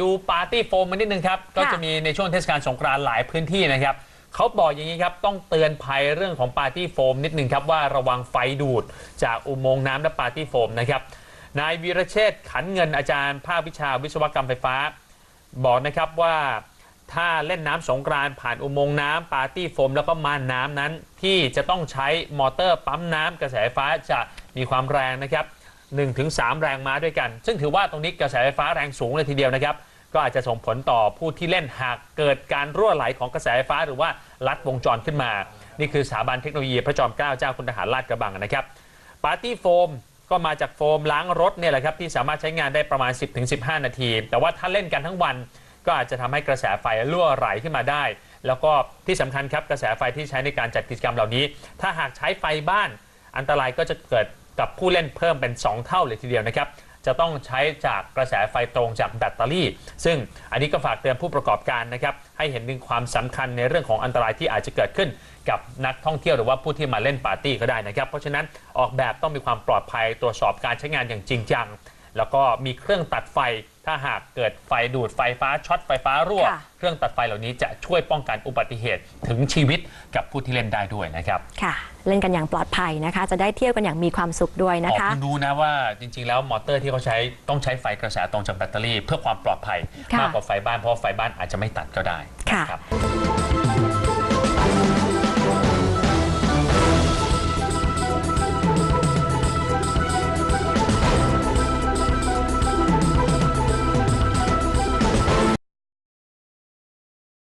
ดูปาร์ตี้โฟมมานิดนึงครับ ก็จะมีในช่วงเทศกาลสงกรานต์หลายพื้นที่นะครับเขาบอกอย่างนี้ครับ ต้องเตือนภัยเรื่องของปาร์ตี้โฟมนิดนึงครับ ว่าระวังไฟดูดจากอุโมงค์น้ำและปาร์ตี้โฟมนะครับนายวีรเชษฐ์ขันเงินอาจารย์ภาควิชาวิศวกรรมไฟฟ้า บอกนะครับว่าถ้าเล่นน้ำสงกรานต์ผ่านอุโมงค์น้ำปาร์ตี้โฟม แล้วก็ม่านน้ำนั้น ที่จะต้องใช้มอเตอร์ปั๊มน้ำกระแสไฟฟ้าจะมีความแรงนะครับ1-3 แรงม้าด้วยกัน ซึ่งถือว่าตรงนี้กระแสไฟฟ้าแรงสูงเลยทีเดียวนะครับ ก็อาจจะส่งผลต่อผู้ที่เล่นหากเกิดการรั่วไหลของกระแสไฟฟ้า หรือว่าลัดวงจรขึ้นมา นี่คือสถาบันเทคโนโลยีพระจอมเกล้าเจ้าคุณทหารลาดกระบังนะครับปาร์ตี้โฟมก็มาจากโฟมล้างรถเนี่ยแหละครับที่สามารถใช้งานได้ประมาณ 10-15 นาที แต่ว่าถ้าเล่นกันทั้งวัน ก็อาจจะทำให้กระแสไฟรั่วไหลขึ้นมาได้ แล้วก็ที่สำคัญครับกระแสไฟที่ใช้ในการจัดกิจกรรมเหล่านี้ ถ้าหากใช้ไฟบ้าน อันตรายก็จะเกิดกับผู้เล่นเพิ่มเป็น 2 เท่าเลยทีเดียวนะครับ จะต้องใช้จากกระแสไฟตรงจากแบตเตอรี่ ซึ่งอันนี้ก็ฝากเตือนผู้ประกอบการนะครับให้เห็นถึงความสำคัญในเรื่องของอันตรายที่อาจจะเกิดขึ้น กับนักท่องเที่ยวหรือว่าผู้ที่มาเล่นปาร์ตี้ก็ได้นะครับ เพราะฉะนั้นออกแบบต้องมีความปลอดภัยตรวจสอบการใช้งานอย่างจริงจังแล้วก็มีเครื่องตัดไฟถ้าหากเกิดไฟดูดไฟฟ้าช็อตไฟฟ้ารั่ว ค่ะ เครื่องตัดไฟเหล่านี้จะช่วยป้องกันอุบัติเหตุถึงชีวิตกับผู้ที่เล่นได้ด้วยนะครับค่ะ เล่นกันอย่างปลอดภัยนะคะ จะได้เที่ยวกันอย่างมีความสุขด้วยนะอ๋อคะ เพิ่งรู้นะว่าจริง ๆ แล้วมอเตอร์ที่เขาใช้ต้องใช้ไฟกระแสตรงจากแบตเตอรี่ เพื่อความปลอดภัยค่ะ มากกว่าไฟบ้านเพราะว่าไฟบ้านอาจจะไม่ตัดก็ได้ค่ะ นะครับ